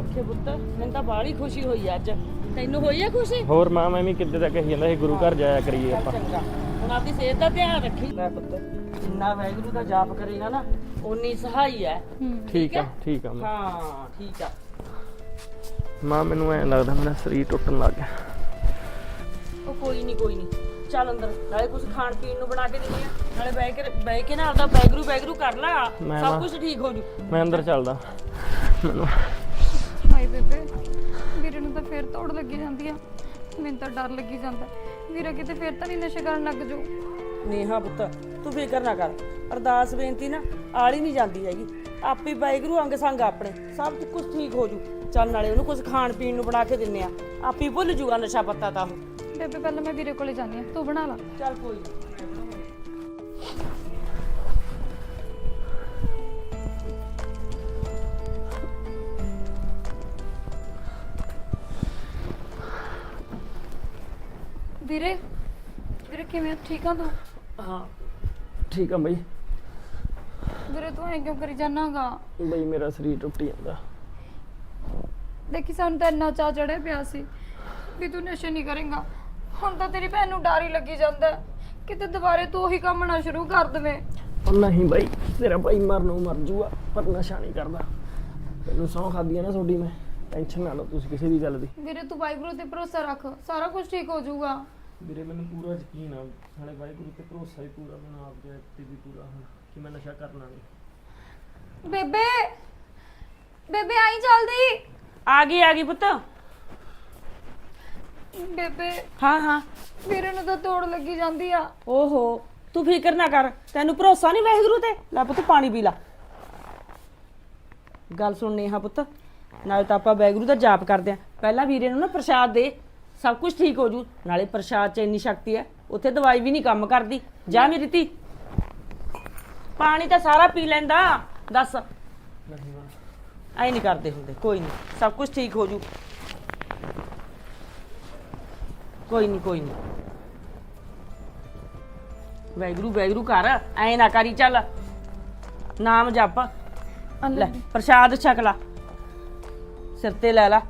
ਲੱਖੇ ਪੁੱਤ। ਮੈਨੂੰ ਤਾਂ ਬਾਹਲੀ ਖੁਸ਼ੀ ਹੋਈ ਅੱਜ। ਤੈਨੂੰ ਹੋਈ ਹੈ ਖੁਸ਼ੀ? ਹੋਰ ਮਾਂ ਮੈਂ ਵੀ ਕਿੱਦੇ ਤੱਕ ਕਹੀ ਜਾਂਦਾ ਸੀ ਗੁਰੂ ਘਰ ਜਾਇਆ ਕਰੀਏ ਆਪਾਂ। ਚੰਗਾ। ਹੁਣ ਆਪਦੀ ਸਿਹਤ ਦਾ ਧਿਆਨ ਰੱਖੀ। ਲੈ ਪੁੱਤ ਜਿੰਨਾ ਵਾਹਿਗੁਰੂ ਦਾ ਜਾਪ ਕਰੇਗਾ ਨਾ ਓਨੀ ਸਹਾਈ ਹੈ। ਠੀਕ ਆ ਠੀਕ ਆ ਮਾਂ। ਹਾਂ ਠੀਕ ਆ। ਮਾਂ ਮੈਨੂੰ ਐਂ ਲੱਗਦਾ ਮੇਰਾ ਸਰੀਰ ਟੁੱਟਣ ਲੱਗ ਗਿਆ। ਉਹ ਕੋਈ ਨਹੀਂ ਕੋਈ ਨਹੀਂ ਚੱਲ ਅੰਦਰ ਨਾਲੇ ਕੁਝ ਖਾਣ ਪੀਣ ਨੂੰ ਬਣਾ ਕੇ ਦਿੰਦੀ ਆ। ਨਾਲੇ ਬਹਿ ਕੇ ਬਹਿ ਕੇ ਨਾ ਆਪਦਾ ਬੈਗਰੂ ਬੈਗਰੂ ਕਰ ਲੈ। ਮੈਂ ਸਭ ਨਾ- ਕੁਝ ਠੀਕ ਹੋ ਜੂ। ਮੈਂ ਅੰਦਰ ਚੱਲਦਾ। ਮੈਨੂੰ ਬੇਬੇ। ਵੀਰੇ ਨੂੰ ਤਾਂ ਫੇਰ ਤੋੜ ਲੱਗੀ ਜਾਂਦੀ ਆ। ਮੈਨੂੰ ਤਾਂ ਡਰ ਲੱਗੀ ਜਾਂਦਾ। ਵੀਰਾ ਕਿਤੇ ਫੇਰ ਤਾਂ ਨਹੀਂ ਨਸ਼ੇ ਕਰਨ ਲੱਗ ਜਾਊ ਨੇਹਾ ਪੁੱਤ ਤੂੰ ਫਿਕਰ ਨਾ ਕਰ। ਅਰਦਾਸ ਬੇਨਤੀ ਨਾ ਆਲੀ ਨਹੀਂ ਜਾਂਦੀ ਹੈਗੀ। ਆਪੇ ਬੈਗਰੂ ਅੰਗ ਸੰਗ ਆਪਣੇ। ਸਭ ਕੁਝ ਠੀਕ ਹੋ ਜੂ। ਚੱਲ ਨਾਲੇ ਉਹਨੂੰ ਕੁਝ ਖਾਣ ਪੀਣ ਨੂੰ ਬਣਾ ਕੇ ਦਿੰਨੇ ਆ। ਆਪੇ ਭੁੱਲ ਜੂਗਾ ਨਸ਼ਾ ਪੱਤਾ ਤਾਂ ਉਹ। ਬੇਬੇ ਪਹਿਲਾਂ ਮੈਂ ਵੀਰੇ ਕੋਲੇ ਜਾਂਦੀ ਆ। ਤੂੰ ਬਣਾ ਲਾ। ਚੱਲ ਕੋਈ ਵੀਰੇ ਵੀਰੇ ਕਿਵੇਂ? ਠੀਕ ਆ ਤੂੰ? ਹਾਂ ਠੀਕ ਆ ਬਈ। ਵੀਰੇ ਤੂੰ ਐਂ ਕਿਉਂ ਕਰੀ ਜਾਨਾਗਾ ਬਈ ਮੇਰਾ ਸਰੀਰ ਟੁੱਟ ਜਾਂਦਾ। ਦੇਖੀ ਸਾਨੂੰ ਤਾਂ ਇੰਨਾ ਚਾਅ ਚੜਿਆ ਪਿਆ ਸੀ ਵੀ ਤੂੰ ਨਸ਼ੇ ਨਹੀਂ ਕਰੇਗਾ। ਹੁਣ ਤਾਂ ਤੇਰੀ ਭੈਣ ਨੂੰ ਡਰ ਹੀ ਲੱਗੀ ਜਾਂਦਾ ਹੈ। ਕਿਤੇ ਦੁਬਾਰੇ ਤੂੰ ਉਹੀ ਕੰਮ ਨਾ ਸ਼ੁਰੂ ਕਰ ਦੇਵੇਂ। ਉਹ ਨਹੀਂ ਬਾਈ ਤੇਰਾ ਭਾਈ ਮਰਨੋਂ ਮਰ ਜੂਗਾ ਪਰ ਨਸ਼ਾ ਨਹੀਂ ਕਰਦਾ। ਤੈਨੂੰ ਸੌਂ ਆ ਨਾ ਤੁਹਾਡੀ ਮੈਂ। ਟੈਨਸ਼ਨ ਨਾ ਲਓ ਤੁਸੀਂ ਕਿਸੇ ਵੀ ਗੱਲ ਦੀ। ਵੀਰੇ ਤੂੰ ਵਾਹਿਗੁਰੂ ਤੇ ਭਰੋਸਾ ਰੱਖ ਸਾਰਾ ਕੁਝ ਠੀਕ ਹੋ ਜਾਊਗਾ ਵੀਰੇ ਮੈਨੂੰ ਪੂਰਾ ਯਕੀਨ ਆ ਨਾਲੇ ਵਾਹਿਗੁਰੂ ਤੇ ਭਰੋਸਾ ਵੀ ਪੂਰਾ ਮੈਨੂੰ ਆਪ ਦੇ ਤੇ ਵੀ ਪੂਰਾ ਹੁਣ ਕਿ ਮੈਂ ਨਸ਼ਾ ਕਰਨਾ ਨਹੀਂ ਬੇਬੇ! ਬੇਬੇ ਆਈ ਜਲਦੀ! ਆ ਗਈ ਆ ਗਈ ਪੁੱਤ। ਬੇਬੇ ਹਾਂ ਹਾਂ। ਵੀਰੇ ਨੂੰ ਤਾਂ ਤੋੜ ਲੱਗੀ ਜਾਂਦੀ ਆ। ਓਹੋ ਤੂੰ ਫਿਕਰ ਨਾ ਕਰ ਤੈਨੂੰ ਭਰੋਸਾ ਨਹੀਂ ਵਾਹਿਗੁਰੂ ਤੇ? ਲੈ ਪੁੱਤ ਪਾਣੀ ਪੀ ਲਾ। ਗੱਲ ਸੁਣ ਨੇਹਾ ਪੁੱਤ ਨਾਲੇ ਤਾਂ ਆਪਾਂ ਵਾਹਿਗੁਰੂ ਦਾ ਜਾਪ ਕਰਦੇ ਆਂ। ਪਹਿਲਾਂ ਵੀਰੇ ਨੂੰ ਨਾ ਪ੍ਰਸ਼ਾਦ ਦੇ। ਸਭ ਕੁਝ ਠੀਕ ਹੋ ਜੂ। ਨਾਲੇ ਪ੍ਰਸ਼ਾਦ 'ਚ ਇੰਨੀ ਸ਼ਕਤੀ ਹੈ ਉੱਥੇ ਦਵਾਈ ਵੀ ਨਹੀਂ ਕੰਮ ਕਰਦੀ। ਜਾ ਮੇਰੀ ਧੀ। ਪਾਣੀ ਤਾਂ ਸਾਰਾ ਪੀ ਲੈਂਦਾ। ਦੱਸ। ਐ ਨਹੀਂ ਕਰਦੇ ਹੁੰਦੇ। ਕੋਈ ਨਹੀਂ। ਸਭ ਕੁਝ ਠੀਕ ਹੋ ਜੂ। ਕੋਈ ਨਹੀਂ ਕੋਈ ਨਹੀਂ। ਵੈਗਰੂ ਵੈਗਰੂ ਕਰ। ਐ ਨਾ ਕਰੀ ਚੱਲ। ਨਾਮ ਜਪ। ਲੈ ਪ੍ਰਸ਼ਾਦ ਛਕ ਲਾ। ਸਿਰ ਤੇ ਲੈ ਲਾ।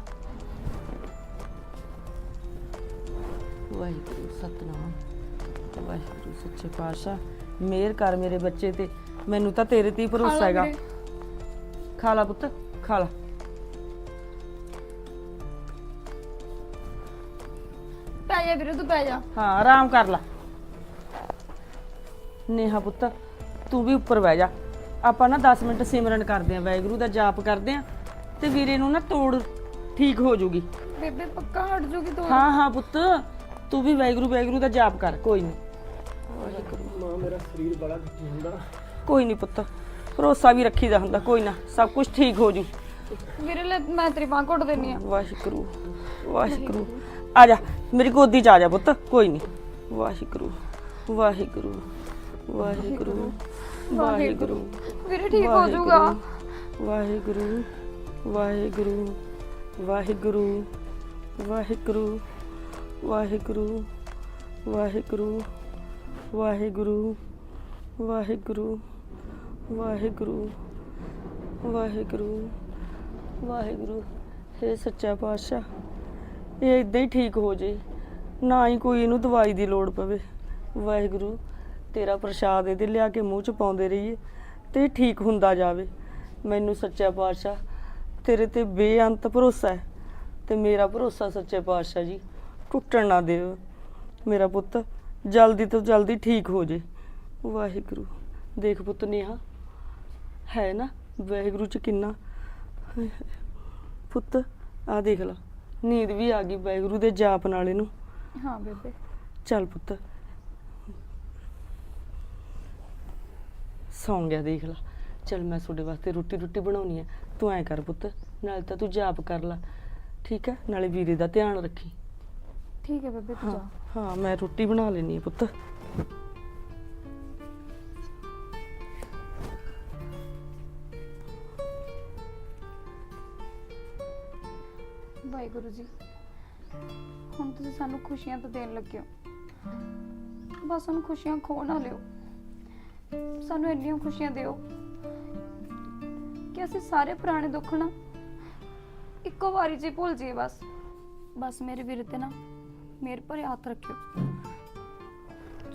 ਵਾਹਿਗੁਰੂ ਸੱਚੇ ਪਾਤਸ਼ਾਹ ਮਿਹਰ ਕਰ ਮੇਰੇ ਬੱਚੇ ਤੇ। ਮੈਨੂੰ ਤਾਂ ਤੇਰੇ ਤੇ ਹੀ ਭਰੋਸਾ ਹੈਗਾ। ਖਾ ਲਾ ਪੁੱਤ ਖਾ ਲਾ। ਪੈ ਜਾ ਵੀਰੇ ਤੂੰ ਪੈ ਜਾ। ਹਾਂ ਆਰਾਮ ਕਰ ਲਾ। ਨੇਹਾ ਪੁੱਤ ਤੂੰ ਵੀ ਉੱਪਰ ਬਹਿ ਜਾ। ਆਪਾਂ ਨਾ 10 ਮਿੰਟ ਸਿਮਰਨ ਕਰਦੇ ਆਂ ਵਾਹਿਗੁਰੂ ਦਾ ਜਾਪ ਕਰਦੇ ਆਂ ਤੇ ਵੀਰੇ ਨੂੰ ਨਾ ਤੋੜ ਠੀਕ ਹੋ ਜੂਗੀ। ਬੇਬੇ ਪੱਕਾ ਹਟ ਜੂਗੀ ਤੋੜ। ਹਾਂ ਹਾਂ ਪੁੱਤ ਤੂੰ ਵੀ ਵਾਹਿਗੁਰੂ ਵਾਹਿਗੁਰੂ ਦਾ ਜਾਪ ਕਰ ਕੋਈ ਨਹੀਂ ਮੇਰਾ ਸਰੀਰ ਬੜਾ ਦੁਖੀ ਹੁੰਦਾ। ਕੋਈ ਨਹੀਂ ਪੁੱਤ ਭਰੋਸਾ ਵੀ ਰੱਖੀਦਾ ਹੁੰਦਾ ਕੋਈ ਨਾ ਸਭ ਕੁਝ ਠੀਕ ਹੋ ਜੂ। ਵੀਰੇ ਲੈ ਮੈਂ ਤੇਰੀ ਬਾਂਹ ਘੁੱਟ ਦੇਣੀ ਆ। ਵਾਹਿਗੁਰੂ ਵਾਹਿਗੁਰੂ। ਆ ਜਾ ਮੇਰੀ ਗੋਦੀ ਚ ਆ ਜਾ ਪੁੱਤ ਕੋਈ ਨਹੀਂ ਵਾਹਿਗੁਰੂ ਵਾਹਿਗੁਰੂ ਵਾਹਿਗੁਰੂ ਵਾਹਿਗੁਰੂ ਵੀਰੇ ਠੀਕ ਹੋ ਜਾਊਗਾ ਵਾਹਿਗੁਰੂ ਵਾਹਿਗੁਰੂ ਵਾਹਿਗੁਰੂ ਵਾਹਿਗੁਰੂ ਵਾਹਿਗੁਰੂ ਵਾਹਿਗੁਰੂ ਵਾਹਿਗੁਰੂ ਵਾਹਿਗੁਰੂ ਵਾਹਿਗੁਰੂ ਵਾਹਿਗੁਰੂ ਵਾਹਿਗੁਰੂ। ਹੇ ਸੱਚਾ ਪਾਤਸ਼ਾਹ, ਇਹ ਇਦਾਂ ਹੀ ਠੀਕ ਹੋ ਜੇ, ਨਾ ਹੀ ਕੋਈ ਇਹਨੂੰ ਦਵਾਈ ਦੀ ਲੋੜ ਪਵੇ। ਵਾਹਿਗੁਰੂ, ਤੇਰਾ ਪ੍ਰਸ਼ਾਦ ਇਹਦੇ ਲਿਆ ਕੇ ਮੂੰਹ ਚ ਪਾਉਂਦੇ ਰਹੀਏ, ਤੇ ਇਹ ਠੀਕ ਹੁੰਦਾ ਜਾਵੇ। ਮੈਨੂੰ ਸੱਚਾ ਪਾਤਸ਼ਾਹ, ਤੇਰੇ ਤੇ ਬੇਅੰਤ ਭਰੋਸਾ ਹੈ, ਤੇ ਮੇਰਾ ਭਰੋਸਾ ਸੱਚੇ ਪਾਤਸ਼ਾਹ ਜੀ, ਟੁੱਟਣ ਨਾ ਦਿਓ ਮੇਰਾ ਪੁੱਤ ਜਲਦੀ ਤੋਂ ਜਲਦੀ ਠੀਕ ਹੋ ਜੇ। ਵਾਹਿਗੁਰੂ ਦੇਖ ਪੁੱਤ ਨੇਹਾ ਹੈ ਨਾ? ਵਾਹਿਗੁਰੂ ਚ ਕਿੰਨਾ ਪੁੱਤ ਆ ਦੇਖ ਲਾ ਨੀਂਦ ਵੀ ਆ ਗਈ ਵਾਹਿਗੁਰੂ ਦੇ ਜਾਪ ਨਾਲ ਇਹਨੂੰ। ਹਾਂ ਬੇਬੇ। ਚੱਲ ਪੁੱਤ। ਸੌਂ ਗਿਆ ਦੇਖ ਲਾ। ਚੱਲ ਮੈਂ ਤੁਹਾਡੇ ਵਾਸਤੇ ਰੋਟੀ ਰੋਟੀ ਬਣਾਉਣੀ ਹੈ। ਤੂੰ ਐ ਕਰ ਪੁੱਤ ਨਾਲੇ ਤਾਂ ਤੂੰ ਜਾਪ ਕਰ ਲੈ। ਠੀਕ ਹੈ? ਨਾਲੇ ਵੀਰੇ ਦਾ ਧਿਆਨ ਰੱਖੀ। ਠੀਕ ਹੈ ਬੇਬੇ ਤੂੰ ਜਾ। ਹਾਂ ਮੈਂ ਰੋਟੀ ਬਣਾ ਲੈਣੀ ਹੈ ਪੁੱਤ। ਵਾਹਿਗੁਰੂ ਜੀ ਹੁਣ ਤੁਸੀਂ ਸਾਨੂੰ ਖੁਸ਼ੀਆਂ ਤਾਂ ਦੇਣ ਲੱਗੇ ਹੋ। ਬਸ ਸਾਨੂੰ ਖੁਸ਼ੀਆਂ ਖੋ ਨਾ ਲਿਓ। ਸਾਨੂੰ ਇੰਨੀਆਂ ਖੁਸ਼ੀਆਂ ਦਿਓ ਕਿ ਅਸੀਂ ਸਾਰੇ ਪੁਰਾਣੇ ਦੁੱਖ ਨਾ ਇੱਕੋ ਵਾਰੀ ਚ ਹੀ ਭੁੱਲ ਜੀ ਬਸ। ਬਸ ਮੇਰੇ ਵੀਰ ਤੇ ਨਾ ਮੇਰੇ ਪਰ ਹੱਥ ਰੱਖਿਓ।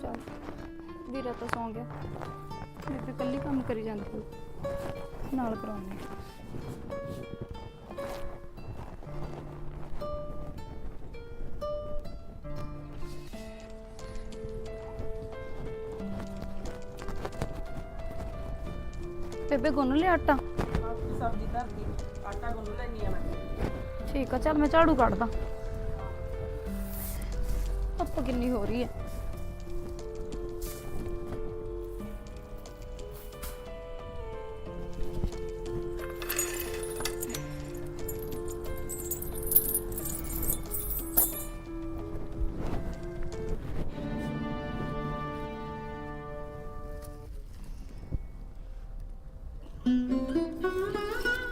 ਚਲ ਵੀਰਾ ਤਾਂ ਸੌਂ ਗਿਆ। ਮੈਂ ਤੇ ਇਕੱਲੀ ਕੰਮ ਕਰੀ ਜਾਂਦੀ ਹੋਊ। ਨਾਲ ਕਰਾਉਣੀ ਬੇਬੇ ਗੁੰਨ ਲਿਆ ਆਟਾ? ਸਬਜ਼ੀ ਧਰਤੀ ਆਟਾ ਗੁੰਨ ਲੈਣੀ ਆ ਮੈਂ। ਠੀਕ ਆ ਚੱਲ ਮੈਂ ਝਾੜੂ ਕੱਢਦਾ। ਧੁੱਪ ਕਿੰਨੀ ਹੋ ਰਹੀ ਹੈ।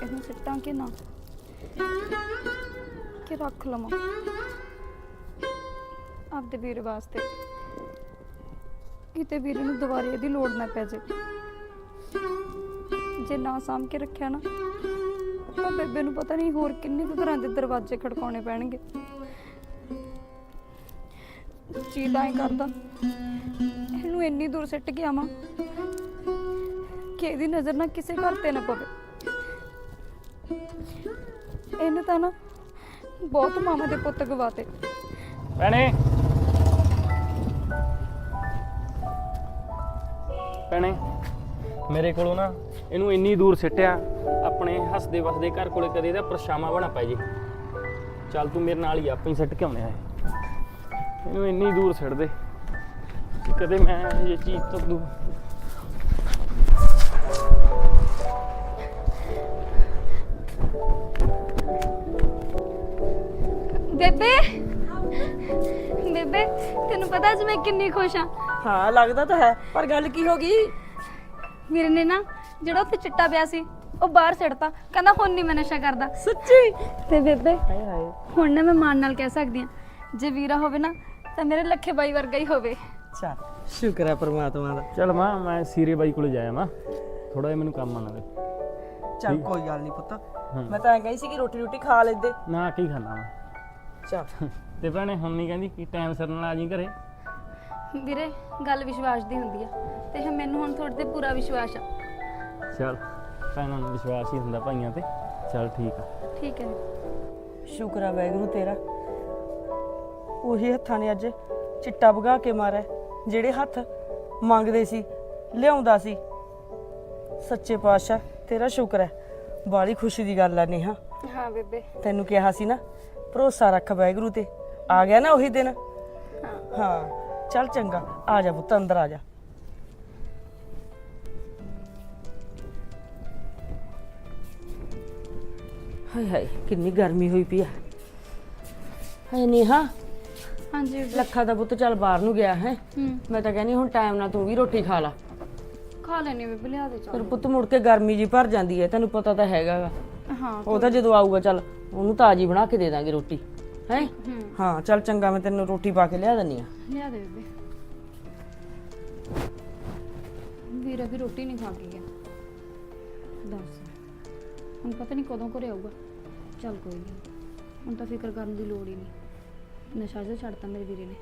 ਇਹਨੂੰ ਸਿੱਟਾਂ ਕਿ ਨਾ? ਕਿ ਰੱਖ ਲਵਾਂ? ਆਪਦੇ ਵੀਰ ਵਾਸਤੇ। ਕਿਤੇ ਵੀਰ ਨੂੰ ਦੁਬਾਰੇ ਇਹਦੀ ਲੋੜ ਨਾ ਪੈ ਜੇ। ਜੇ ਨਾ ਸਾਂਭ ਕੇ ਰੱਖਿਆ ਨਾ, ਤਾਂ ਬੇਬੇ ਨੂੰ ਪਤਾ ਨਹੀਂ ਹੋਰ ਕਿੰਨੇ ਕੁ ਘਰਾਂ ਦੇ ਦਰਵਾਜ਼ੇ ਖੜਕਾਉਣੇ ਪੈਣਗੇ। ਚੀਦਾ ਹੀ ਕਰਦਾ, ਇਹਨੂੰ ਇੰਨੀ ਦੂਰ ਸਿੱਟ ਕੇ ਆਵਾਂ ਕਿ ਇਹਦੀ ਨਜ਼ਰ ਨਾ ਕਿਸੇ ਘਰ ਤੇ ਨਾ ਪਵੇ। ਇਹਨੇ ਤਾਂ ਨਾ ਬਹੁਤ ਮਾਮਾ ਦੇ ਪੁੱਤ ਗਵਾਤੇ। ਭੈਣੇ ਭੈਣੇ ਮੇਰੇ ਕੋਲੋਂ ਨਾ ਇਹਨੂੰ ਇੰਨੀ ਦੂਰ ਸਿੱਟਿਆ, ਆਪਣੇ ਹੱਸਦੇ ਵਸਦੇ ਘਰ ਕੋਲੇ ਕਦੇ ਇਹਦਾ ਪਰਛਾਵਾਂ ਬਣਾ ਪੈ ਜੇ। ਚੱਲ ਤੂੰ ਮੇਰੇ ਨਾਲ ਹੀ ਆਪੇ ਹੀ ਸਿੱਟ ਕੇ ਆਉਣੇ ਆ ਇਹ। ਇਹਨੂੰ ਇੰਨੀ ਦੂਰ ਸਿੱਟ ਦੇ ਕਿ ਕਦੇ ਮੈਂ ਇਹ ਚੀਜ਼ ਤੋਂ ਦੂਰ। ਬੇਬੇ ਬੇਬੇ, ਤੈਨੂੰ ਪਤਾ ਅੱਜ ਮੈਂ ਕਿੰਨੀ ਖੁਸ਼ ਹਾਂ। ਹਾਂ ਲੱਗਦਾ ਤਾਂ ਹੈ। ਪਰ ਗੱਲ ਕੀ ਹੋ ਗਈ? ਵੀਰੇ ਨੇ ਨਾ ਜਿਹੜਾ ਉੱਥੇ ਚਿੱਟਾ ਪਿਆ ਸੀ ਉਹ ਬਾਹਰ ਸਿੱਟਤਾ। ਕਹਿੰਦਾ ਹੁਣ ਨਹੀਂ ਮੈਂ ਨਸ਼ਾ ਕਰਦਾ। ਸੱਚੀ? ਤੇ ਬੇਬੇ ਹਾਏ ਹਾਏ। ਹੁਣ ਨਾ ਮੈਂ ਮਾਣ ਨਾਲ ਕਹਿ ਸਕਦੀ ਹਾਂ। ਜੇ ਵੀਰਾ ਹੋਵੇ ਨਾ ਤਾਂ ਮੇਰੇ ਲੱਖੇ ਬਾਈ ਵਰਗਾ ਹੀ ਹੋਵੇ। ਚੱਲ ਸ਼ੁਕਰ ਹੈ ਪ੍ਰਮਾਤਮਾ ਦਾ। ਚੱਲ ਮਾਂ ਮੈਂ ਸੀਰੇ ਬਾਈ ਕੋਲੇ ਜਾਇਆ ਮਾਂ। ਥੋੜਾ ਜਿਹਾ ਮੈਨੂੰ ਕੰਮ ਆਣਾ ਦੇ ਚੱਲ ਕੋਈ ਗੱਲ ਨਹੀਂ ਪੁੱਤ। ਮੈਂ ਤਾਂ ਐਂ ਕਹੀ ਸੀ ਕਿ ਰੋਟੀ ਰੋਟੀ ਖਾ ਲੈਂਦੇ। ਨਾ ਕੀ ਖਾਣਾ ਮੈਂ ਚੱਲ। ਤੇ ਭੈਣੇ ਹੁਣ ਨਹੀਂ ਕਹਿੰਦੀ ਕਿ ਟਾਈਮ ਸਿਰ ਨਾਲ ਆ ਜੀ ਘਰੇ। ਵੀਰੇ ਗੱਲ ਵਿਸ਼ਵਾਸ ਦੀ ਹੁੰਦੀ ਆ। ਤੇ ਮੈਨੂੰ ਹੁਣ ਤੁਹਾਡੇ ਤੇ ਪੂਰਾ ਵਿਸ਼ਵਾਸ ਆ। ਚੱਲ ਭੈਣਾਂ ਨੂੰ ਵਿਸ਼ਵਾਸ ਹੀ ਹੁੰਦਾ ਭਾਈਆਂ ਤੇ। ਚੱਲ ਠੀਕ ਆ। ਠੀਕ ਹੈ ਸ਼ੁਕਰ ਆ ਵੈਗਰੂ ਤੇਰਾ। ਉਹੀ ਹੱਥਾਂ ਨੇ ਅੱਜ ਚਿੱਟਾ ਭਗਾ ਕੇ ਮਾਰਿਆ। ਜਿਹੜੇ ਹੱਥ ਮੰਗਦੇ ਸੀ ਲਿਆਉਂਦਾ ਸੀ। ਸੱਚੇ ਪਾਤਸ਼ਾਹ ਤੇਰਾ ਸ਼ੁਕਰ ਹੈ। ਬਾਲੀ ਖੁਸ਼ੀ ਦੀ ਗੱਲ ਆ ਨੇਹਾ। ਹਾਂ ਬੇਬੇ। ਤੈਨੂੰ ਕਿਹਾ ਸੀ ਨਾ ਭਰੋਸਾ ਰੱਖ ਵੈਗਰੂ ਤੇ। ਆ ਗਿਆ ਨਾ ਉਹੀ ਦਿਨ? ਹਾਂ। ਹਾਂ। ਚੱਲ ਚੰਗਾ ਆ ਜਾ ਪੁੱਤ ਅੰਦਰ ਆ ਜਾ। ਹਾਏ ਹਾਏ ਕਿੰਨੀ ਗਰਮੀ ਹੋਈ ਪਈ ਆ। ਹਾਏ ਨੇਹਾ ਹਾਂਜੀ। ਲੱਖਾ ਦਾ ਪੁੱਤ ਚੱਲ ਬਾਹਰ ਨੂੰ ਗਿਆ ਹੈ। ਹੂੰ। ਮੈਂ ਤਾਂ ਕਹਿੰਦੀ ਹੁਣ ਟਾਈਮ ਨਾਲ ਤੂੰ ਵੀ ਰੋਟੀ ਖਾ ਲਾ। ਖਾ ਲੈਣੀ ਬੇਬੇ ਲਿਆ ਦੇ ਪਰ ਪੁੱਤ ਮੁੜ ਕੇ ਗਰਮੀ ਜੀ ਭਰ ਜਾਂਦੀ ਹੈ ਤੈਨੂੰ ਪਤਾ ਤਾਂ ਹੈਗਾ ਗਾ। ਹਾਂ ਉਹ ਤਾਂ ਜਦੋਂ ਆਊਗਾ ਚੱਲ ਉਹਨੂੰ ਤਾਜੀ ਬਣਾ ਕੇ ਦੇ ਦਾਂਗੇ ਰੋਟੀ। ਹੈ? ਹੂੰ ਚੱਲ ਚੰਗਾ ਮੈਂ ਤੈਨੂੰ ਰੋਟੀ ਪਾ ਕੇ ਲਿਆ ਦਿੰਨੀ ਆ ਲਿਆ ਦੇ ਬੇਬੇ। ਵੀਰਾ ਵੀ ਰੋਟੀ ਨਹੀਂ ਖਾ ਕੇ ਗਿਆ। ਦੱਸ। ਹੁਣ ਪਤਾ ਨਹੀਂ ਕਦੋਂ ਘਰੇ ਆਊਗਾ। ਚੱਲ ਕੋਈ ਨਹੀਂ। ਹੁਣ ਤਾਂ ਫਿਕਰ ਕਰਨ ਦੀ ਲੋੜ ਹੀ ਨਹੀਂ। ਨਸ਼ਾ ਜਿਹਾ ਛੱਡਤਾ ਮੇਰੇ ਵੀਰੇ ਨੇ।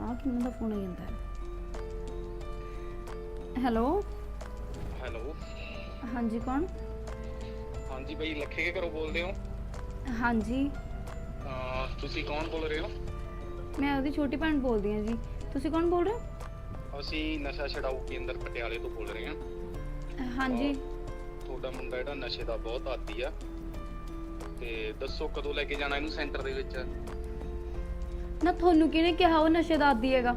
ਆ ਕਿੰਨਾ ਦਾ ਫੋਨ ਆ ਜਾਂਦਾ ਹੈ? ਹੈਲੋ? ਹੈਲੋ। ਹਾਂਜੀ ਕੌਣ? ਹਾਂਜੀ ਬਾਈ ਲੱਖੇ ਕੇ ਘਰੋਂ ਬੋਲਦੇ ਹੋ? ਹਾਂਜੀ। ਅਹ ਤੁਸੀਂ ਕੌਣ ਬੋਲ ਰਹੇ ਹੋ? ਮੈਂ ਉਹਦੀ ਛੋਟੀ ਭੈਣ ਬੋਲਦੀ ਹਾਂ ਜੀ। ਤੁਸੀਂ ਕੌਣ ਬੋਲ ਰਹੇ ਹੋ? ਅਸੀਂ ਨਸ਼ਾ ਛਡਾਊ ਕੇਂਦਰ ਪਟਿਆਲੇ ਤੋਂ ਬੋਲ ਰਹੇ ਹਾਂ। ਹਾਂਜੀ। ਤੁਹਾਡਾ ਮੁੰਡਾ ਜਿਹੜਾ ਨਸ਼ੇ ਦਾ ਬਹੁਤ ਆਦੀ ਆ। ਤੇ ਦੱਸੋ ਕਦੋਂ ਲੈ ਕੇ ਜਾਣਾ ਇਹਨੂੰ ਸੈਂਟਰ ਦੇ ਵਿੱਚ? ਨਾ ਤੁਹਾਨੂੰ ਕਿਹਨੇ ਕਿਹਾ ਉਹ ਨਸ਼ੇ ਦਾ ਆਦੀ ਹੈਗਾ?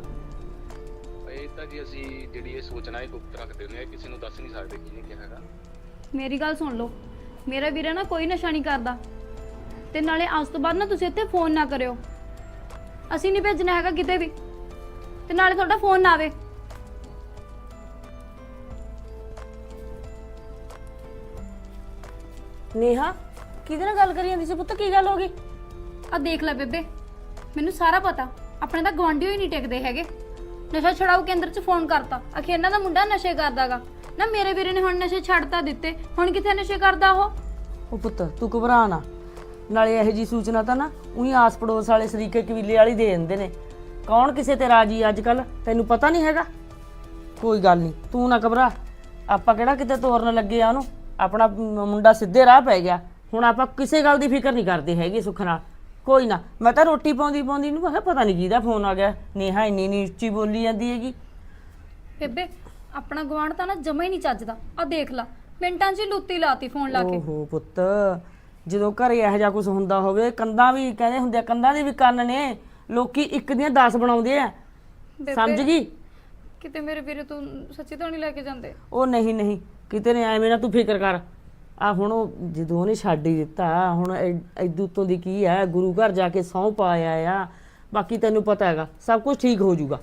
ਇਹ ਤਾਂ ਜੀ ਅਸੀਂ ਜਿਹੜੀ ਇਹ ਸੋਚਣਾ ਇਹ ਗੁਪਤ ਰੱਖਦੇ ਹੁੰਦੇ ਆ ਕਿਸੇ ਨੂੰ ਦੱਸ ਨਹੀਂ ਸਕਦੇ ਕਿਹਨੇ ਕਿਹਾ ਹੈਗਾ। ਮੇਰੀ ਗੱਲ ਸੁਣ ਲਓ। ਮੇਰਾ ਵੀਰਾ ਨਾ ਕੋਈ ਨਸ਼ਾ ਨਹੀਂ ਕਰਦਾ। ਤੇ ਨਾਲੇ ਅੱਜ ਤੋਂ ਬਾਅਦ ਨਾ ਤੁਸੀਂ ਇੱਥੇ ਫੋਨ ਨਾ ਕਰਿਓ। ਅਸੀਂ ਨਹੀਂ ਭੇਜਣਾ ਹੈਗਾ ਕਿਤੇ ਵੀ। ਤੇ ਨਾਲੇ ਤੁਹਾਡਾ ਫੋਨ ਨਾ ਆਵੇ। ਨੇਹਾ ਕਿਹਦੇ ਨਾਲ ਗੱਲ ਕਰੀ ਜਾਂਦੀ ਸੀ ਪੁੱਤ? ਕੀ ਗੱਲ ਹੋ ਗਈ? ਆ ਦੇਖ ਲੈ ਬੇਬੇ ਮੈਨੂੰ ਸਾਰਾ ਪਤਾ। ਆਪਣੇ ਤਾਂ ਗਵਾਂਢੀ ਹੀ ਨਹੀਂ ਟਿਕਦੇ ਹੈਗੇ। ਨਸ਼ਾ ਛੁਡਾਊ ਕੇਂਦਰ 'ਚ ਫੋਨ ਕਰਤਾ। ਆਖੇ ਇਹਨਾਂ ਦਾ ਮੁੰਡਾ ਨਸ਼ੇ ਕਰਦਾਗਾ। ਨਾ ਮੇਰੇ ਵੀਰੇ ਨੇ ਹੁਣ ਨਸ਼ੇ ਛੱਡਤਾ ਦਿੱਤੇ। ਹੁਣ ਕਿੱਥੇ ਨਸ਼ੇ ਕਰਦਾ ਉਹ? ਉਹ ਪੁੱਤ ਤੂੰ ਘਬਰਾ ਨਾ। ਨਾਲੇ ਇਹੋ ਜੀ ਸੂਚਨਾ ਤਾਂ ਨਾ ਉਹੀ ਆਸ ਪੜੋਸ ਵਾਲੇ ਸਰੀਕੇ ਕਬੀਲੇ ਵਾਲੀ ਦੇ ਦਿੰਦੇ ਨੇ। ਕੌਣ ਕਿਸੇ ਤੇ ਰਾਜੀ ਅੱਜ ਕੱਲ ਤੈਨੂੰ ਪਤਾ ਨਹੀਂ ਹੈਗਾ। ਕੋਈ ਗੱਲ ਨਹੀਂ ਤੂੰ ਨਾ ਘਬਰਾ। ਆਪਾਂ ਕਿਹੜਾ ਕਿਤੇ ਤੋਰਨ ਲੱਗੇ ਆ ਉਹਨੂੰ? ਆਪਣਾ ਮ- ਮੁੰਡਾ ਸਿੱਧੇ ਰਾਹ ਪੈ ਗਿਆ। ਹੁਣ ਆਪਾਂ ਕਿਸੇ ਗੱਲ ਦੀ ਫਿਕਰ ਨਹੀਂ ਕਰਦੇ ਹੈਗੇ ਸੁੱਖ ਨਾਲ। ਕੋਈ ਨਾ ਮੈਂ ਤਾਂ ਰੋਟੀ ਪਾਉਂਦੀ ਪਾਉਂਦੀ ਨੂੰ ਕਿਹਾ ਪਤਾ ਨਹੀਂ ਕਿਹਦਾ ਫੋਨ ਆ ਗਿਆ। ਨੇਹਾ ਇੰਨੀ ਨੀ ਉੱਚੀ ਬੋਲੀ ਜਾਂਦੀ ਹੈਗੀ। ਬੇਬੇ ਆਪਣਾ ਗਵਾਂਢ ਤਾਂ ਨਾ ਜਮਾ ਹੀ ਨਹੀਂ ਚੱਜਦਾ। ਆ ਦੇਖ ਲਾ ਮਿੰਟਾਂ 'ਚ ਹੀ ਲੁੱਤੀ ਲਾਤੀ ਫੋਨ ਲਾ ਕੇ। ਓਹੋ ਪੁੱਤ ਜਦੋਂ ਘਰੇ ਇਹੋ ਜਿਹਾ ਕੁਝ ਹੁੰਦਾ ਹੋਵੇ ਕੰਧਾਂ ਵੀ ਕਹਿੰਦੇ ਹੁੰਦੇ ਆ ਕੰਧਾਂ ਦੇ ਵੀ ਕੰਨ ਨੇ। ਲੋਕੀ ਇੱਕ ਦੀਆਂ 10 ਬਣਾਉਂਦੇ ਆ। ਸਮਝ ਗਈ? ਕਿਤੇ ਮੇਰੇ ਵੀਰੇ ਤੂੰ ਸੱਚੀ ਤਾਂ ਨਹੀਂ ਲੈ ਕੇ ਜਾਂਦੇ? ਉਹ ਨਹੀਂ ਨਹੀਂ ਕਿਤੇ ਨੇ ਐਵੇਂ ਨਾ ਤੂੰ ਫਿਕਰ ਕਰ। ਆ ਹੁਣ ਉਹ ਜਦੋਂ ਉਹਨੇ ਛੱਡ ਹੀ ਦਿੱਤਾ ਹੁਣ ਐਦੂ ਤੋਂ ਦੀ ਕੀ ਹੈ? ਗੁਰੂ ਘਰ ਜਾ ਕੇ ਸਹੁੰ ਪਾਇਆ ਆ। ਬਾਕੀ ਤੈਨੂੰ ਪਤਾ ਹੈਗਾ ਸਭ ਕੁਝ ਠੀਕ ਹੋ ਜਾਊਗਾ।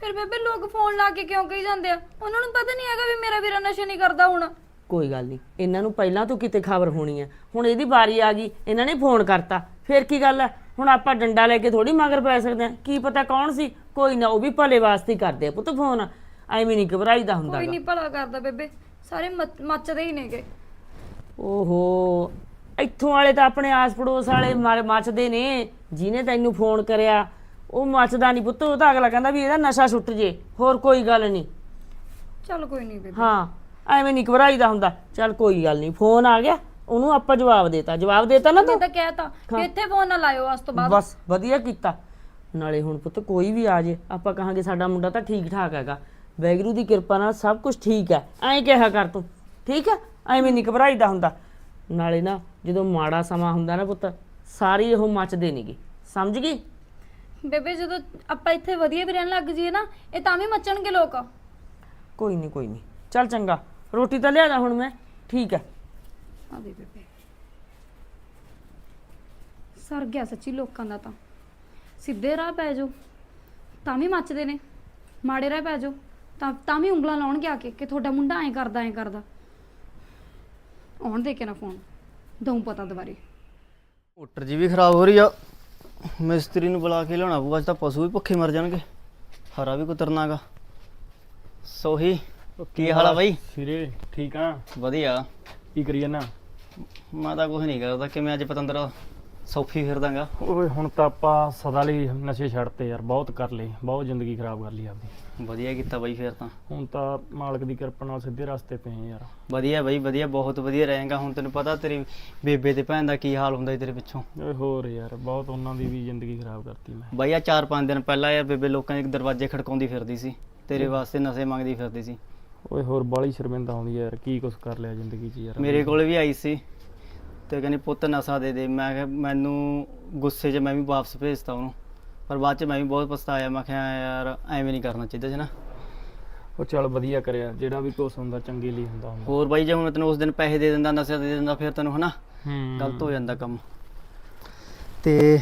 ਫਿਰ ਬੇਬੇ ਲੋਕ ਫੋਨ ਲਾ ਕੇ ਕਿਉਂ ਕਹੀ ਜਾਂਦੇ ਆ? ਉਹਨਾਂ ਨੂੰ ਪਤਾ ਨਹੀਂ ਹੈਗਾ ਵੀ ਮੇਰਾ ਵੀਰਾ ਨਸ਼ੇ ਨਹੀਂ ਕਰਦਾ ਹੁਣ। ਕੋਈ ਗੱਲ ਨਹੀਂ। ਇਹਨਾਂ ਨੂੰ ਪਹਿਲਾਂ ਤੋਂ ਕਿਤੇ ਖਬਰ ਹੋਣੀ ਹੈ ਹੁਣ ਇਹਦੀ ਵਾਰੀ ਆ ਗਈ ਇਹਨਾਂ ਨੇ ਫੋਨ ਕਰਤਾ। ਫਿਰ ਕੀ ਗੱਲ ਹੈ ਹੁਣ ਆਪਾਂ ਡੰਡਾ ਲੈ ਕੇ ਥੋੜੀ ਮਗਰ ਪੈ ਸਕਦੇ ਹਾਂ ਕੀ ਪਤਾ ਕੌਣ ਸੀ? ਕੋਈ ਨਾ ਉਹ ਵੀ ਭਲੇ ਵਾਸਤੇ ਹੀ ਕਰਦੇ ਆ ਪੁੱਤ ਫੋਨ। ਐਵੇਂ ਨਹੀਂ ਘਬਰਾਈਦਾ ਹੁੰਦਾ ਕੋਈ ਗਾ। ਨਹੀਂ ਭਲਾ ਕਰਦਾ ਬੇਬੇ। ਸਾਰੇ ਮੱਚ- ਮੱਚਦੇ ਹੀ ਨੇਗੇ। ਓਹੋ ਇੱਥੋਂ ਵਾਲੇ ਤਾਂ ਆਪਣੇ ਆਸ ਪੜੋਸ ਵਾਲੇ ਮਰ- ਮੱਚਦੇ ਨੇ। ਜਿਹਨੇ ਤੈਨੂੰ ਫੋਨ ਕਰਿਆ ਉਹ ਮੱਚਦਾ ਨਹੀਂ ਪੁੱਤ ਉਹ ਤਾਂ ਅਗਲਾ ਕਹਿੰਦਾ ਵੀ ਇਹਦਾ ਨਸ਼ਾ ਛੁੱਟ ਜੇ ਹੋਰ ਕੋਈ ਗੱਲ ਨਹੀਂ ਚੱਲ ਕੋਈ ਨਹੀਂ ਬੇਬੇ। ਹਾਂ ਐਵੇਂ ਨਹੀਂ ਘਬਰਾਈਦਾ ਹੁੰਦਾ। ਚੱਲ ਕੋਈ ਗੱਲ ਨਹੀਂ ਫੋਨ ਆ ਗਿਆ ਉਹਨੂੰ ਆਪਾਂ ਜਵਾਬ ਦੇਤਾ। ਜਵਾਬ ਦੇਤਾ ਨਾ ਮੈਂ ਤੂੰ? ਤਾਂ ਕਹਿਤਾ ਕਿ ਇੱਥੇ ਫੋਨ ਨਾ ਲਾਇਓ ਉਸ ਤੋਂ ਬਾਅਦ। ਬਸ ਵਧੀਆ ਕੀਤਾ। ਨਾਲੇ ਹੁਣ ਪੁੱਤ ਕੋਈ ਵੀ ਆ ਜੇ ਆਪਾਂ ਕਹਾਂਗੇ ਸਾਡਾ ਮੁੰਡਾ ਤਾਂ ਠੀਕ ਠਾਕ ਹੈਗਾ। ਵੈਗਰੂ ਦੀ ਕਿਰਪਾ ਨਾਲ ਸਭ ਕੁਝ ਠੀਕ ਹੈ। ਐਂ ਕਿਹਾ ਕਰ ਤੂੰ। ਠੀਕ ਹੈ? ਐਵੇਂ ਨਹੀਂ ਘਬਰਾਈਦਾ ਹੁੰਦਾ। ਨਾਲੇ ਨਾ ਜਦੋਂ ਮਾੜਾ ਸਮਾਂ ਹੁੰਦਾ ਨਾ ਪੁੱਤ ਸਾਰੇ ਉਹ ਮੱਚਦੇ ਨੇਗੇ। ਸਮਝ ਗਈ? ਬੇਬੇ ਜਦੋਂ ਆਪਾਂ ਇੱਥੇ ਵਧੀਆ ਵੀ ਰਹਿਣ ਲੱਗ ਜਾਈਏ ਨਾ ਇਹ ਤਾਂ ਵੀ ਮੱਚਣਗੇ ਲੋਕ। ਕੋਈ ਨਹੀਂ ਕੋਈ ਨਹੀਂ ਚੱਲ ਚੰਗਾ। ਰੋਟੀ ਤਾਂ ਲਿਆ ਦਾ ਹੁਣ ਮੈਂ। ਠੀਕ ਹੈ ਆ ਦੇ ਬੇਬੇ। ਸਰ ਗਿਆ ਸੱਚੀ ਲੋਕਾਂ ਦਾ ਤਾਂ। ਸਿੱਧੇ ਰਾਹ ਪੈ ਜਾਓ। ਤਾਂ ਵੀ ਮੱਚਦੇ ਨੇ। ਮਾੜੇ ਰਾਹ ਪੈ ਜਾਓ। ਤਾਂ ਤਾਂ ਵੀ ਉਂਗਲਾਂ ਲਾਉਣਗੇ ਆ ਕੇ ਕਿ ਤੁਹਾਡਾ ਮੁੰਡਾ ਐਂ ਕਰਦਾ ਐਂ ਕਰਦਾ। ਆਉਣ ਦੇ ਕੇ ਨਾ ਫੋਨ। ਦਊਂ ਪਤਾ ਦੁਬਾਰੇ। ਮੋਟਰ ਜੀ ਵੀ ਖਰਾਬ ਹੋ ਰਹੀ ਆ। ਮਿਸਤਰੀ ਨੂੰ ਬੁਲਾ ਕੇ ਲਿਆਉਣਾ ਪਊਗਾ ਅੱਜ ਤਾਂ ਪਸ਼ੂ ਵੀ ਭੁੱਖੇ ਮਰ ਜਾਣਗੇ। ਹਰਾ ਵੀ ਕੁਤਰਨਾਗਾ। ਸੋਹੀ ਕੀ ਹਾਲ ਆ ਬਾਈ? ਸਿਰੇ ਠੀਕ ਆ? ਵਧੀਆ। ਕੀ ਕਰੀ ਜਾਨਾ? ਮੈਂ ਤਾਂ ਕੁਝ ਨਹੀਂ ਕਰਦਾ ਕਿਵੇਂ ਅੱਜ ਪਤੰਦਰ ਸੌਫੀ ਫਿਰਦਾਗਾ। ਓਏ ਹੁਣ ਤਾਂ ਆਪਾਂ ਸਦਾ ਲਈ ਨਸ਼ੇ ਛੱਡਤੇ ਯਾਰ ਬਹੁਤ ਕਰ ਲਏ ਬਹੁਤ ਜ਼ਿੰਦਗੀ ਖਰਾਬ ਕਰ ਲਈ ਆਪਦੀ। ਵਧੀਆ ਕੀਤਾ ਬਾਈ ਫਿਰ ਤਾਂ। ਹੁਣ ਤਾਂ ਮਾਲਕ ਦੀ ਕਿਰਪਾ ਨਾਲ ਸਿੱਧੇ ਰਸਤੇ ਪਏ ਆ ਯਾਰ। ਵਧੀਆ ਬਾਈ ਵਧੀਆ ਬਹੁਤ ਵਧੀਆ ਰਹੇਗਾ। ਹੁਣ ਤੈਨੂੰ ਪਤਾ ਤੇਰੀ ਬੇਬੇ ਤੇ ਭੈਣ ਦਾ ਕੀ ਹਾਲ ਹੁੰਦਾ ਸੀ ਤੇਰੇ ਪਿੱਛੋਂ? ਓਏ ਹੋਰ ਯਾਰ ਬਹੁਤ ਉਹਨਾਂ ਦੀ ਵੀ ਜ਼ਿੰਦਗੀ ਖਰਾਬ ਕਰਤੀ ਮੈਂ। ਬਾਈ ਆ 4-5 ਦਿਨ ਪਹਿਲਾਂ ਯਾਰ ਬੇਬੇ ਲੋਕਾਂ ਦੇ ਦਰਵਾਜ਼ੇ ਖੜਕਾਉਂਦੀ ਫਿਰਦੀ ਸੀ ਤੇਰੇ ਵਾਸਤੇ ਨਸ਼ੇ ਮੰਗਦੀ ਫਿਰਦੀ ਸੀ। ਓਏ ਹੋਰ ਬਾਲੀ ਸ਼ਰਮਿੰਦਾ ਆਉਂਦੀ ਯਾਰ ਕੀ ਕੁਛ ਕਰ ਲਿਆ ਜ਼ਿੰਦਗੀ 'ਚ ਯਾਰ। ਮੇਰੇ ਕੋਲ ਵੀ ਆਈ ਸੀ। ਤੇ ਕਹਿੰਦੀ ਪੁੱਤ ਨਸ਼ਾ ਦੇ ਦੇ। ਮੈਂ ਕਿਹਾ ਮੈਨੂੰ ਗੁੱਸੇ 'ਚ ਮੈਂ ਵੀ ਵਾਪਸ ਭੇਜਤਾ ਉਹਨੂੰ। ਪਰ ਬਾਅਦ 'ਚ ਮੈਂ ਵੀ ਬਹੁਤ ਪਛਤਾਇਆ। ਮੈਂ ਕਿਹਾ ਯਾਰ ਐਵੇਂ ਨਹੀਂ ਕਰਨਾ ਚਾਹੀਦਾ ਸੀ ਨਾ। ਉਹ ਚੱਲ ਵਧੀਆ ਕਰਿਆ। ਜਿਹੜਾ ਵੀ ਕੁਛ ਹੁੰਦਾ ਚੰਗੇ ਲਈ ਹੁੰਦਾ ਹੁੰਦਾ। ਹੋਰ ਬਾਈ ਜੇ ਹੁਣ ਮੈਂ ਤੈਨੂੰ ਉਸ ਦਿਨ ਪੈਸੇ ਦੇ ਦਿੰਦਾ ਨਸ਼ਾ ਦੇ ਦਿੰਦਾ ਫਿਰ ਤੈਨੂੰ ਹਨਾ ਹੂੰ। ਗਲਤ ਹੋ ਜਾਂਦਾ ਕੰਮ। ਤੇ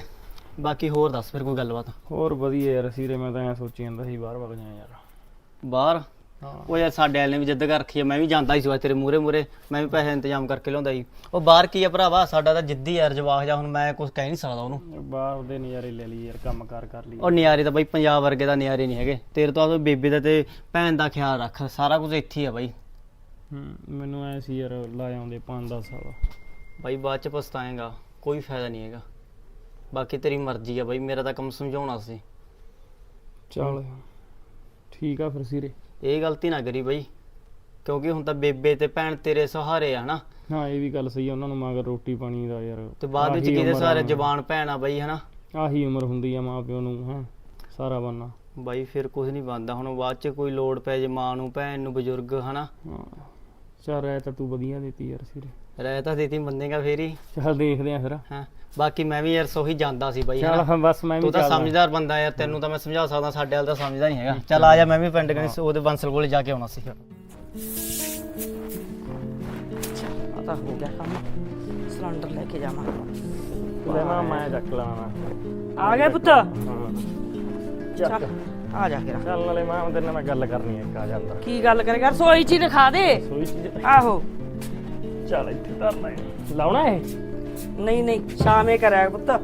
ਬਾਕੀ ਹੋਰ ਦੱਸ ਫਿਰ ਕੋਈ ਗੱਲਬਾਤ? ਹੋਰ ਵਧੀਆ ਯਾਰ ਸੀਰੇ ਮੈਂ ਤਾਂ ਐ ਸੋਚੀ ਜਾਂਦਾ ਸੀ ਬਾਹਰ ਵਗ ਜਾਣਾ ਯਾਰ। ਬਾਹਰ? ਉਹ ਯਾਰ ਸਾਡੇ ਵਾਲੇ ਨੇ ਵੀ ਜਿੱਦ ਕਰ ਰੱਖੀ ਆ ਮੈਂ ਵੀ ਜਾਂਦਾ ਹੀ ਸੀ ਤੇਰੇ ਮੂਰੇ ਮੂਰੇ ਮੈਂ ਵੀ ਪੈਸੇ ਇੰਤਜ਼ਾਮ ਕਰਕੇ ਲਿਆਉਂਦਾ ਸੀ। ਉਹ ਬਾਹਰ ਕੀ ਆ ਭਰਾਵਾ ਸਾਡਾ ਤਾਂ ਜਿੱਦੀ ਯਾਰ ਜਵਾਕ ਜਾ ਹੁਣ ਮੈਂ ਕੁਝ ਕਹਿ ਨਹੀਂ ਸਕਦਾ ਉਹਨੂੰ। ਬਾਹਰ ਦੇ ਨਜ਼ਾਰੇ ਲੈ ਲਈ ਯਾਰ ਕੰਮ ਕਾਰ ਕਰ ਲਈ। ਉਹ ਨਿਆਰੇ ਤਾਂ ਬਾਈ ਪੰਜਾਬ ਵਰਗੇ ਦਾ ਨਿਆਰੇ ਨਹੀਂ ਹੈਗੇ। ਤੇਰੇ ਤੋਂ ਆ ਬੇਬੇ ਦਾ ਤੇ ਭੈਣ ਦਾ ਖਿਆਲ ਰੱਖ ਸਾਰਾ ਕੁਝ ਇੱਥੇ ਹੀ ਆ ਬਾਈ। ਹੂੰ ਮੈਨੂੰ ਐ ਸੀ ਯਾਰ ਲਾ ਆਉਂਦੇ 5-10 ਸਾਲ। ਬਾਈ ਬਾਅਦ ਚ ਪਛਤਾਏਗਾ ਕੋਈ ਫਾਇਦਾ ਨਹੀਂ ਹੈਗਾ। ਬਾਕੀ ਤੇਰੀ ਮਰਜ਼ੀ ਆ ਬਾਈ ਮੇਰਾ ਤਾਂ ਕੰਮ ਸਮਝਾਉਣਾ ਸੀ। ਚੱਲ ਠੀਕ ਆ ਫਿਰ ਸੀਰੇ। ਇਹ ਗਲਤੀ ਨਾ ਕਰੀ ਬਾਈ ਕਿਉਂਕਿ ਹੁਣ ਤਾਂ ਬੇਬੇ ਤੇ ਭੈਣ ਤੇਰੇ ਸਹਾਰੇ ਆ ਹਨਾ। ਹਾਂ ਇਹ ਵੀ ਗੱਲ ਸਹੀ ਆ ਉਹਨਾਂ ਨੂੰ ਮਗਰ ਰੋਟੀ ਪਾਣੀ ਦਾ ਯਾਰ ਤੇ ਬਾਅਦ ਵਿੱਚ ਆਹੀ ਕਿਹਦੇ ਉਮਰ ਆ। ਜ਼ਬਾਨ ਭੈਣ ਆ ਬਾਈ ਹਨਾ। ਆਹੀ ਉਮਰ ਹੁੰਦੀ ਆ ਮਾਂ ਪਿਓ ਨੂੰ ਹਾਂ ਸਾਰਾ ਬੰਨਾ ਬਾਈ ਫਿਰ ਕੁਝ ਨਹੀਂ ਬਣਦਾ ਹੁਣ ਬਾਅਦ ਚ ਕੋਈ ਲੋੜ ਪੈ ਜੇ ਮਾਂ ਨੂੰ ਭੈਣ ਨੂੰ ਬਜ਼ੁਰਗ ਹਨਾ। ਹਾਂ ਚੱਲ ਐ ਤਾਂ ਤੂੰ ਵਧੀਆ ਦਿੱਤੀ ਯਾਰ ਸੀਰੇ। ਰਹਿ ਤਾਂ ਦੇਤੀ ਮੰਨੇਗਾ ਫੇਰ ਹੀ। ਚੱਲ ਦੇਖਦੇ ਆ ਫਿਰ। ਹਾਂ। ਬਾਕੀ ਮੈਂ ਵੀ ਯਾਰ ਸੋਹੀ ਜਾਂਦਾ ਸੀ ਬਾਈ ਚੱਲ ਹਨਾ? ਹਾਂ ਬਸ ਮੈਂ ਵੀ ਤੂੰ ਤਾਂ ਚੱਲਦਾ। ਸਮਝਦਾਰ ਬੰਦਾ ਯਾਰ ਤੈਨੂੰ ਤਾਂ ਮੈਂ ਸਮਝਾ ਸਕਦਾ ਸਾਡੇ ਵਾਲ ਤਾਂ ਸਮਝਦਾ ਨਹੀਂ ਹੈਗਾ। ਚੱਲ ਆ ਜਾ ਮੈਂ ਵੀ ਪਿੰਡ ਕਣੀ ਉਹਦੇ ਬੰਸਲ ਕੋਲੇ ਜਾ ਕੇ ਆਉਣਾ ਸੀ। ਆ ਤਾਂ ਹੋ ਗਿਆ ਕੰਮ। ਸਿਲੰਡਰ ਲੈ ਕੇ ਜਾਵਾਂ। ਲੈ ਮੈਂ ਮੈਂ ਚੱਕ ਲਾਣਾ। ਆ ਗਿਆ ਪੁੱਤ। ਚੱਲ ਆ ਜਾ ਕੇ ਚੱਲ ਨਾਲੇ ਮੈਂ ਤੇਰੇ ਨਾਲ ਮੈਂ ਗੱਲ ਕਰਨੀ ਹੈ ਇੱਕ ਆ ਜਾਂਦਾ। ਕੀ ਗੱਲ ਕਰੇਗਾ ਰਸੋਈ ਚ ਹੀ ਰਖਾ ਦੇ। ਸੋਈ ਚੀਜ਼। ਆਹੋ। ਚੱਲ ਇੱਥੇ ਧਰਨਾ ਹੈ ਲਾਉਣਾ ਹੈ ਨਹੀਂ ਨਹੀਂ ਸ਼ਾਮੇ ਕਰਿਆ ਪੁੱਤ।